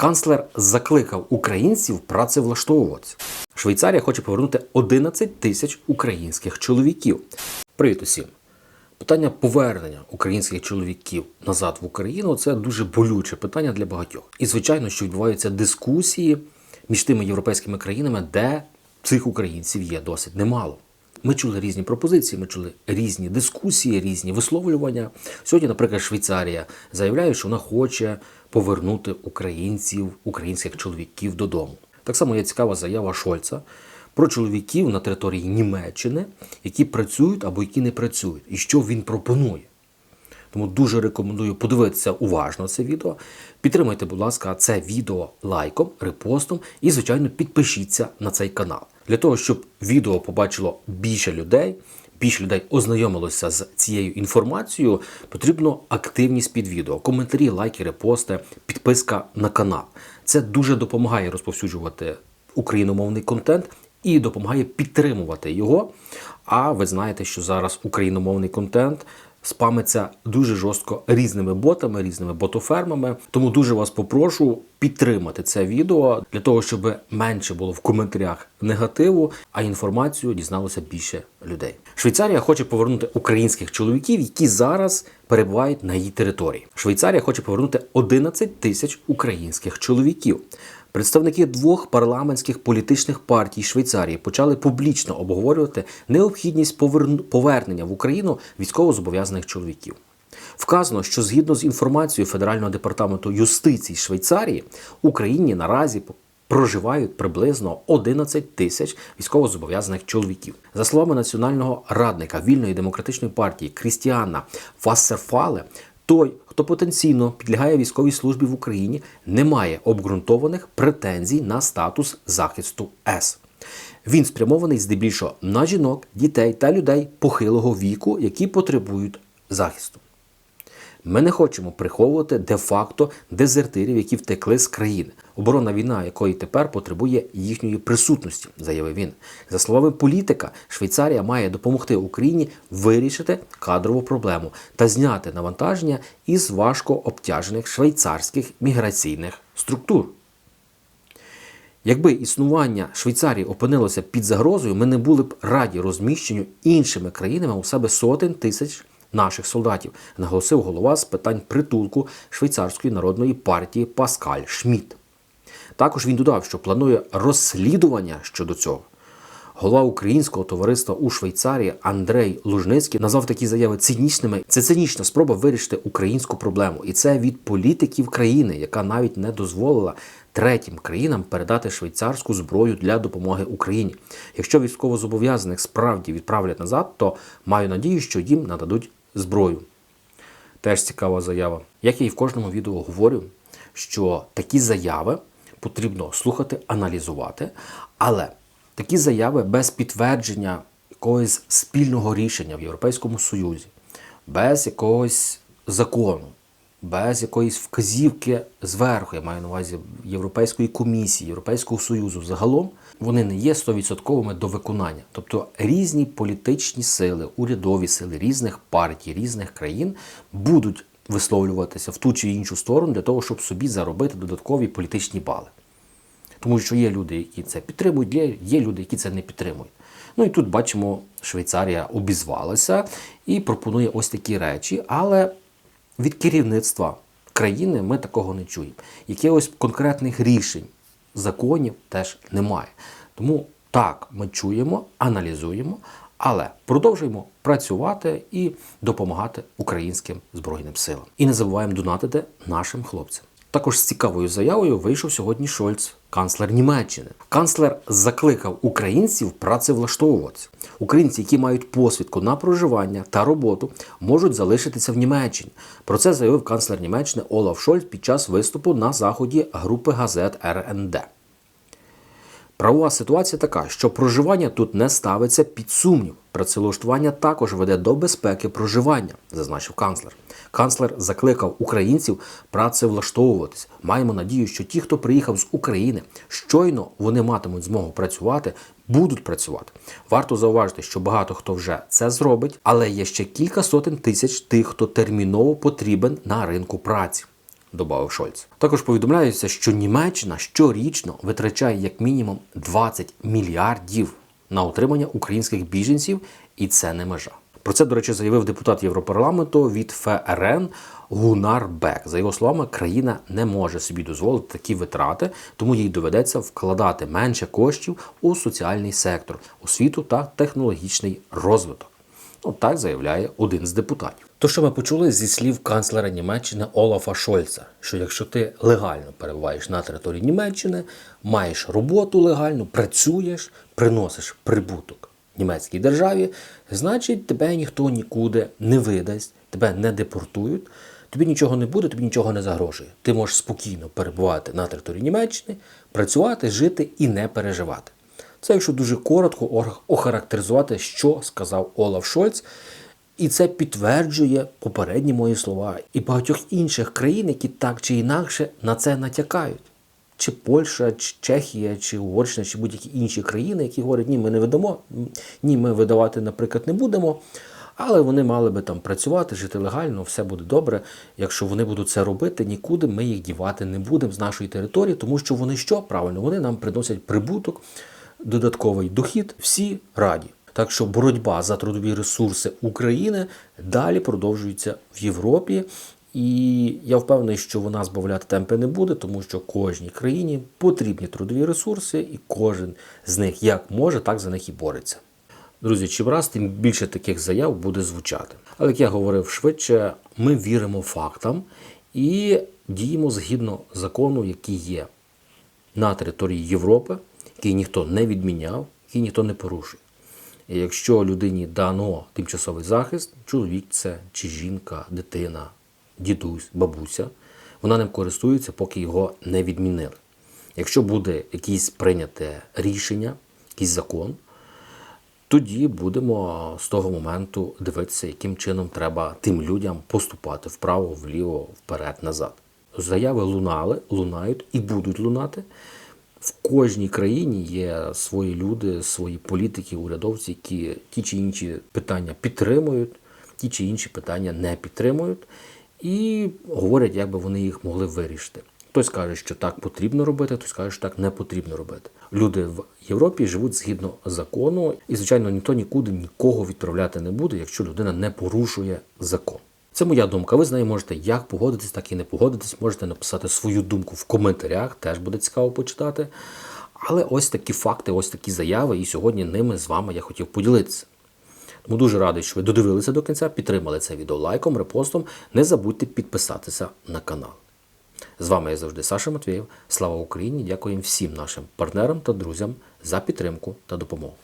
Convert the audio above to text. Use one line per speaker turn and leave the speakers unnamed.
Канцлер закликав українців працевлаштовуватися. Швейцарія хоче повернути 11 тисяч українських чоловіків. Привіт усім! Питання повернення українських чоловіків назад в Україну це дуже болюче питання для багатьох. І звичайно, що відбуваються дискусії між тими європейськими країнами, де цих українців є досить немало. Ми чули різні пропозиції, ми чули різні дискусії, різні висловлювання. Сьогодні, наприклад, Швейцарія заявляє, що вона хоче повернути українців, українських чоловіків додому. Так само є цікава заява Шольца про чоловіків на території Німеччини, які працюють або які не працюють, і що він пропонує. Тому дуже рекомендую подивитися уважно це відео. Підтримайте, будь ласка, це відео лайком, репостом і, звичайно, підпишіться на цей канал. Для того, щоб відео побачило більше людей, більше людей ознайомилося з цією інформацією, потрібно активність під відео, коментарі, лайки, репости, підписка на канал. Це дуже допомагає розповсюджувати україномовний контент і допомагає підтримувати його. А ви знаєте, що зараз україномовний контент спамиться дуже жорстко різними ботами, різними ботофермами. Тому дуже вас попрошу підтримати це відео для того, щоб менше було в коментарях негативу, а інформацію дізналося більше людей. Швейцарія хоче повернути українських чоловіків, які зараз перебувають на її території. Швейцарія хоче повернути 11 тисяч українських чоловіків. Представники двох парламентських політичних партій Швейцарії почали публічно обговорювати необхідність поверн- повернення в Україну військовозобов'язаних чоловіків. Вказано, що згідно з інформацією Федерального департаменту юстиції Швейцарії, Україні наразі проживають приблизно 11 тисяч військовозобов'язаних чоловіків. За словами національного радника вільної демократичної партії Крістіана Вассерфале, той, хто потенційно підлягає військовій службі в Україні, не має обґрунтованих претензій на статус захисту С. Він спрямований здебільшого на жінок, дітей та людей похилого віку, які потребують захисту. Ми не хочемо приховувати де-факто дезертирів, які втекли з країни, оборонна війна, якої тепер потребує їхньої присутності, заявив він. За словами політика, Швейцарія має допомогти Україні вирішити кадрову проблему та зняти навантаження із важко обтяжених швейцарських міграційних структур. Якби існування Швейцарії опинилося під загрозою, ми не були б раді розміщенню іншими країнами у себе сотень тисяч наших солдатів, наголосив голова з питань притулку Швейцарської народної партії Паскаль Шмідт. Також він додав, що планує розслідування щодо цього. Голова українського товариства у Швейцарії Андрей Лужницький назвав такі заяви цинічними. Це цинічна спроба вирішити українську проблему, і це від політиків країни, яка навіть не дозволила третім країнам передати швейцарську зброю для допомоги Україні. Якщо військовозобов'язаних справді відправлять назад, то маю надію, що їм нададуть зброю. Теж цікава заява. Як я і в кожному відео говорю, що такі заяви потрібно слухати, аналізувати, але такі заяви без підтвердження якогось спільного рішення в Європейському Союзі, без якогось закону, без якоїсь вказівки зверху, я маю на увазі Європейської комісії, Європейського Союзу, загалом вони не є 100% до виконання. Тобто різні політичні сили, урядові сили різних партій, різних країн будуть висловлюватися в ту чи іншу сторону для того, щоб собі заробити додаткові політичні бали. Тому що є люди, які це підтримують, є, люди, які це не підтримують. Ну і тут бачимо, Швейцарія обізвалася і пропонує ось такі речі, але від керівництва країни ми такого не чуємо. Якихось конкретних рішень, законів теж немає. Тому так, ми чуємо, аналізуємо, але продовжуємо працювати і допомагати українським збройним силам. І не забуваємо донатити нашим хлопцям. Також з цікавою заявою вийшов сьогодні Шольц, канцлер Німеччини. Канцлер закликав українців працевлаштовуватися. Українці, які мають посвідку на проживання та роботу, можуть залишитися в Німеччині. Про це заявив канцлер Німеччини Олаф Шольц під час виступу на заході групи газет РНД. Правова ситуація така, що проживання тут не ставиться під сумнів. Працевлаштування також веде до безпеки проживання, зазначив канцлер. Канцлер закликав українців працевлаштовуватись. Маємо надію, що ті, хто приїхав з України, щойно вони матимуть змогу працювати, будуть працювати. Варто зауважити, що багато хто вже це зробить, але є ще кілька сотень тисяч тих, хто терміново потрібен на ринку праці. Добавив Шольц. Також повідомляється, що Німеччина щорічно витрачає як мінімум 20 мільярдів на утримання українських біженців, і це не межа. Про це, до речі, заявив депутат Європарламенту від ФРН Гунар Бек. За його словами, країна не може собі дозволити такі витрати, тому їй доведеться вкладати менше коштів у соціальний сектор, освіту та технологічний розвиток. Ну, так заявляє один з депутатів. То, що ми почули зі слів канцлера Німеччини Олафа Шольца, що якщо ти легально перебуваєш на території Німеччини, маєш роботу легальну, працюєш, приносиш прибуток німецькій державі, значить тебе ніхто нікуди не видасть, тебе не депортують. Тобі нічого не буде, тобі нічого не загрожує. Ти можеш спокійно перебувати на території Німеччини, працювати, жити і не переживати. Це, якщо дуже коротко охарактеризувати, що сказав Олаф Шольц. І це підтверджує попередні мої слова і багатьох інших країн, які так чи інакше на це натякають. Чи Польща, чи Чехія, чи Угорщина, чи будь-які інші країни, які говорять, ні, ми не видамо, ні, ми видавати, наприклад, не будемо. Але вони мали би там працювати, жити легально, все буде добре. Якщо вони будуть це робити, нікуди ми їх дівати не будемо з нашої території, тому що вони що правильно? Вони нам приносять прибуток, додатковий дохід, всі раді. Так що боротьба за трудові ресурси України далі продовжується в Європі. І я впевнений, що вона збавляти темпи не буде, тому що кожній країні потрібні трудові ресурси, і кожен з них як може, так за них і бореться. Друзі, чим раз, тим більше таких заяв буде звучати. Але як я говорив швидше, ми віримо фактам і діємо згідно закону, який є на території Європи, який ніхто не відміняв, який ніхто не порушує. І якщо людині дано тимчасовий захист, чоловік це чи жінка, дитина, дідусь, бабуся, вона ним користується, поки його не відмінили. Якщо буде якесь прийняте рішення, якийсь закон, тоді будемо з того моменту дивитися, яким чином треба тим людям поступати вправо, вліво, вперед, назад. Заяви лунали, лунають і будуть лунати. В кожній країні є свої люди, свої політики, урядовці, які ті чи інші питання підтримують, ті чи інші питання не підтримують і говорять, як би вони їх могли вирішити. Хтось каже, що так потрібно робити, хтось каже, що так не потрібно робити. Люди в Європі живуть згідно закону, і, звичайно, ніхто нікуди нікого відправляти не буде, якщо людина не порушує закон. Це моя думка. Ви з нею можете як погодитись, так і не погодитись. Можете написати свою думку в коментарях, теж буде цікаво почитати. Але ось такі факти, ось такі заяви, і сьогодні ними з вами я хотів поділитися. Тому дуже радий, що ви додивилися до кінця, підтримали це відео лайком, репостом. Не забудьте підписатися на канал. З вами я завжди Саша Матвєєв. Слава Україні! Дякуємо всім нашим партнерам та друзям за підтримку та допомогу.